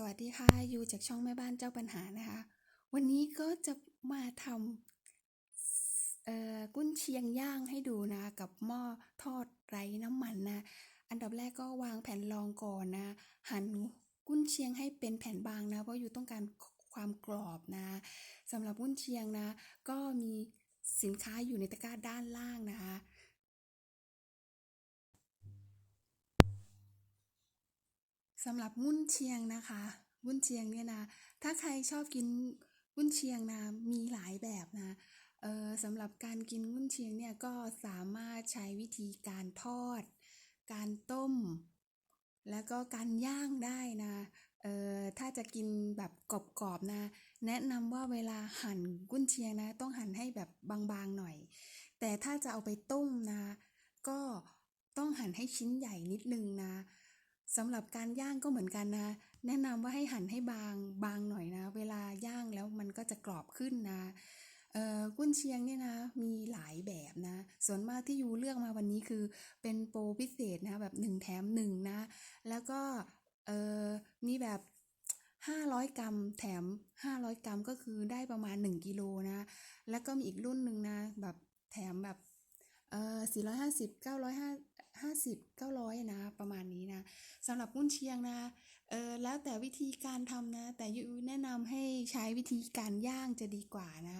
สวัสดีค่ะอยู่จากช่องแม่บ้านเจ้าปัญหานะคะ วันนี้ก็จะมาทำกุ้นเชียงย่างให้ดูนะกับหม้อทอดไร้น้ำมันนะอันดับแรกก็วางแผ่นรองก่อนนะ หั่นกุ้นเชียงให้เป็นแผ่นบางนะเพราะอยู่ต้องการความกรอบนะสำหรับกุ้นเชียงนะ ก็มีสินค้าอยู่ในตะกร้าด้านล่างนะคะ สำหรับวุ้นเชียงนะคะวุ้นเชียงเนี่ยนะถ้าใครชอบกินวุ้นเชียงนะมีหลายแบบนะเออสำหรับการกินวุ้นเชียงเนี่ยก็สามารถใช้วิธีการทอด การต้ม แล้วก็การย่างได้นะเออถ้าจะกินแบบกรอบๆนะ แนะนำว่าเวลาหั่นกุ้นเชียงนะ ต้องหั่นให้แบบบางๆหน่อย แต่ถ้าจะเอาไปต้มนะ ก็ต้องหั่นให้ชิ้นใหญ่นิดนึงนะ สำหรับการย่างก็เหมือนกันนะ แนะนำว่าให้หั่นให้บางบางหน่อยนะ เวลาย่างแล้วมันก็จะกรอบขึ้นนะเอ่อกุ้นเชียงเนี่ยนะมีหลายแบบนะ ส่วนมากที่ยูเลือกมาวันนี้คือเป็นโปรพิเศษนะแบบหนึ่งแถมหนึ่งนะ แล้วก็เอ่อมีแบบ 500 กรัมแถม 500 กรัมก็คือได้ประมาณ 1 กิโลนะ แล้วก็มีอีกรุ่นหนึ่งนะแบบแถมแบบเอ่อ450 50 900 นะ ประมาณนี้นะสำหรับกุ้นเชียงนะเออแล้วแต่วิธีการทำนะ แต่ยูแนะนำให้ใช้วิธีการย่างจะดีกว่านะ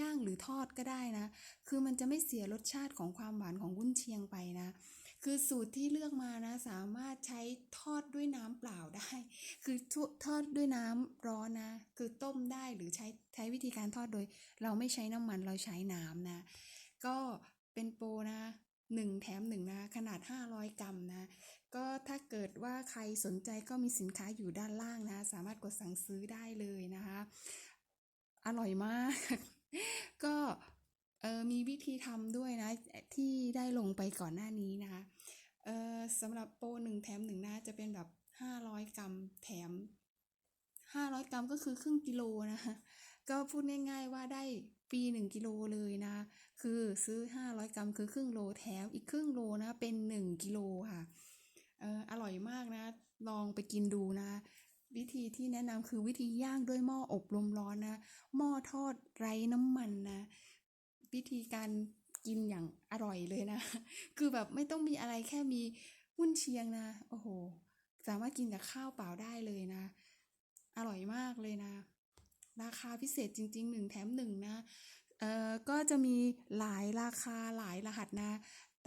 ย่างหรือทอดก็ได้นะ คือมันจะไม่เสียรสชาติของความหวานของวุ้นเชียงไปนะ คือสูตรที่เลือกมานะ สามารถใช้ทอดด้วยน้ำเปล่าได้ คือทอดด้วยน้ำร้อนนะ คือต้มได้หรือใช้ใช้วิธีการทอดโดย เราไม่ใช้น้ำมันเราใช้น้ำนะ ก็เป็นโปรนะ หนึ่งแถมหนึ่งนะขนาด 500 กรัมนะก็ถ้าเกิดว่าใครสนใจก็มีสินค้าอยู่ด้านล่างนะสามารถกดสั่งซื้อได้เลยนะคะอร่อยมาก ก็เออมีวิธีทำด้วยนะที่ได้ลงไปก่อนหน้านี้นะคะเออสำหรับโปรหนึ่งแถมหนึ่งนะจะเป็นแบบ 500 กรัมแถม 500 กรัมก็คือครึ่งกิโลนะคะก็พูดง่ายๆว่าได้ ฟรี1กิโลเลยนะ คือซื้อ 500 กรัมคือครึ่งโลแถมอีกครึ่งโลนะ เป็น 1กิโลค่ะเอออร่อยมากนะ ลองไปกินดูนะ วิธีที่แนะนำคือวิธีย่างด้วยหม้ออบลมร้อนนะ หม้อทอดไร้น้ำมันนะ วิธีการกินอย่างอร่อยเลยนะ คือแบบไม่ต้องมีอะไรแค่มีหุ้นเชียงนะ โอ้โห สามารถกินกับข้าวเปล่าได้เลยนะ อร่อยมากเลยนะ ราคาพิเศษจริงๆหนึ่งแถมหนึ่งนะเอ่อก็จะมีหลายราคาหลายรหัสนะ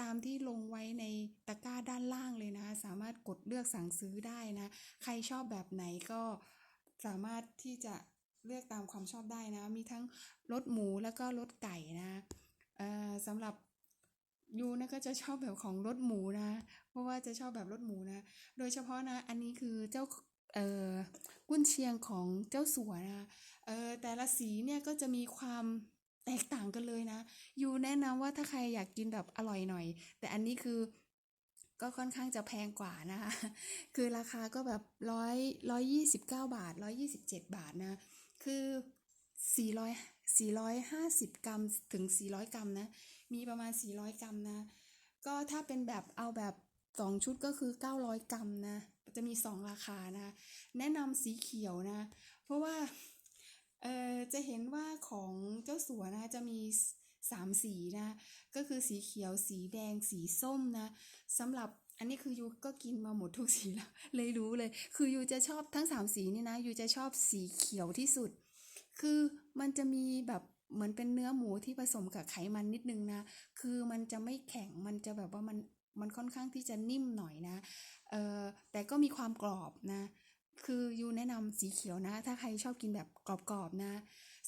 ตามที่ลงไว้ในตะกร้าด้านล่างเลยนะ สามารถกดเลือกสั่งซื้อได้นะ ใครชอบแบบไหนก็สามารถที่จะเลือกตามความชอบได้นะ มีทั้งรสหมูแล้วก็รสไก่นะเอ่อสำหรับยูนะก็จะชอบแบบของรสหมูนะ เพราะว่าจะชอบแบบรสหมูนะ โดยเฉพาะนะ อันนี้คือเจ้า เอ่อกุนเชียงของเจ้าสัวนะเออแต่ละสีเนี่ยก็จะมีความแตกต่างกันเลยนะยูแนะนำว่าถ้าใครอยากกินแบบอร่อยหน่อย แต่อันนี้คือก็ค่อนข้างจะแพงกว่านะคะ คือราคาก็แบบร้อยร้อยยี่สิบเก้าบาทร้อยยี่สิบเจ็ดบาทนะ คือสี่ร้อยสี่ร้อยห้าสิบกรัมถึงสี่ร้อยกรัมนะ มีประมาณสี่ร้อยกรัมนะ ก็ถ้าเป็นแบบเอาแบบสองชุดก็คือเก้าร้อยกรัมนะ จะมีสองราคานะ แนะนำสีเขียวนะ เพราะว่าเอ่อจะเห็นว่าของเจ้าสัวนะจะมีสามสีนะ ก็คือสีเขียวสีแดงสีส้มนะสำหรับอันนี้คือยูก็กินมาหมดทุกสีแล้วเลยรู้เลย คือยูจะชอบทั้งสามสีนี่นะยูจะชอบสีเขียวที่สุด คือมันจะมีแบบเหมือนเป็นเนื้อหมูที่ผสมกับไขมันนิดนึงนะ คือมันจะไม่แข็งมันจะแบบว่ามัน มันค่อนข้างที่จะนิ่มหน่อยนะเอ่อแต่ก็มีความกรอบนะ คือยูแนะนำสีเขียวนะ ถ้าใครชอบกินแบบกรอบๆนะ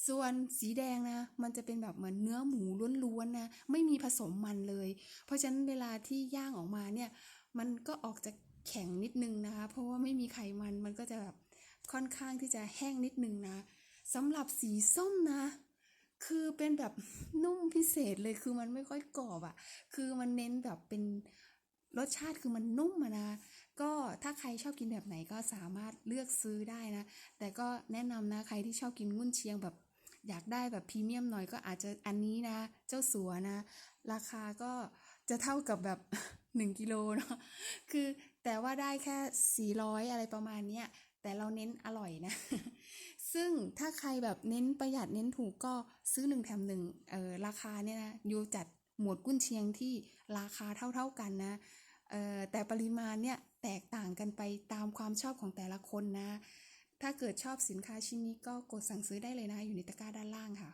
ส่วนสีแดงนะ มันจะเป็นแบบเหมือนเนื้อหมูล้วนๆนะ ไม่มีผสมมันเลย เพราะฉะนั้นเวลาที่ย่างออกมาเนี่ย มันก็ออกจะแข็งนิดนึงนะคะ เพราะว่าไม่มีไขมัน มันก็จะแบบค่อนข้างที่จะแห้งนิดนึงนะสำหรับสีส้มนะ คือเป็นแบบนุ่มพิเศษเลยคือมันไม่ค่อยกรอบอะ่ะ คือมันเน้นแบบเป็นรสชาติคือมันนุ่มนะ ก็ถ้าใครชอบกินแบบไหนก็สามารถเลือกซื้อได้นะ แต่ก็แนะนำนะใครที่ชอบกินงุ่นเชียงแบบ อยากได้แบบพรีเมียมหน่อยก็อาจจะอันนี้นะ เจ้าสัวนะ ราคาก็จะเท่ากับแบบ 1กิโลเนาะคือแต่ว่าได้แค่ 400 อะไรประมาณเนี้ยแต่เราเน้นอร่อยนะ ซึ่งถ้าใครแบบเน้นประหยัดเน้นถูกก็ซื้อหนึ่งแถมหนึ่งเออราคาเนี่ยนะอยู่จัดหมวดกุ้นเชียงที่ราคาเท่า ๆกันนะเออแต่ปริมาณเนี่ยแตกต่างกันไปตามความชอบของแต่ละคนนะ ถ้าเกิดชอบสินค้าชิ้นนี้ก็กดสั่งซื้อได้เลยนะ อยู่ในตะกร้าด้านล่างค่ะ